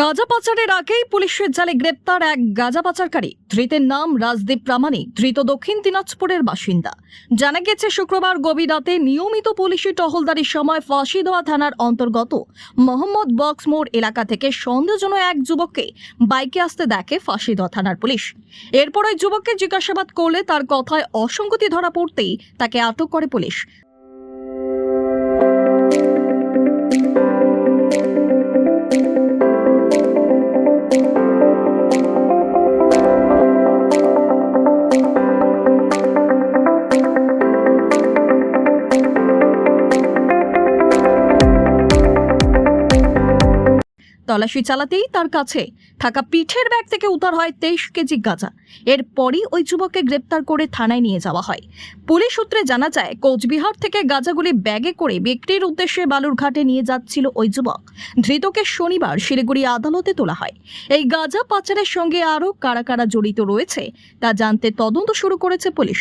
গাঁজা পাচারের আগেই পুলিশের জালে গ্রেপ্তার এক গাঁজা পাচারকারী। ধৃতের নাম রাজদীপ প্রামাণিক, ধৃত দক্ষিণ দিনাজপুরের বাসিন্দা। জানা গেছে, শুক্রবার গভীর রাতে নিয়মিত পুলিশি টহলদারির সময় ফাঁসিদোয়া থানার অন্তর্গত মোহাম্মদ বক্স মোড় এলাকা থেকে সন্দেহজনক এক যুবককে বাইকে আসতে দেখে ফাঁসিদোয়া থানার পুলিশ। এরপর ওই যুবককে জিজ্ঞাসাবাদ করলে তার কথায় অসঙ্গতি ধরা পড়তেই তাকে আটক করে পুলিশ। তল্লাশি চালাতেই তার কাছে থাকা পিঠের ব্যাগ থেকে উদ্ধার হয় তেইশ কেজি গাঁজা। এরপরই ওই যুবককে গ্রেপ্তার করে থানায় নিয়ে যাওয়া হয়। পুলিশ সূত্রে জানা যায়, কোচবিহার থেকে গাঁজাগুলি ব্যাগে করে বিক্রির উদ্দেশ্যে বালুরঘাটে নিয়ে যাচ্ছিল ওই যুবক। ধৃতকে শনিবার শিলিগুড়ি আদালতে তোলা হয়। এই গাঁজা পাচারের সঙ্গে আরও কারা কারা জড়িত রয়েছে, তা জানতে তদন্ত শুরু করেছে পুলিশ।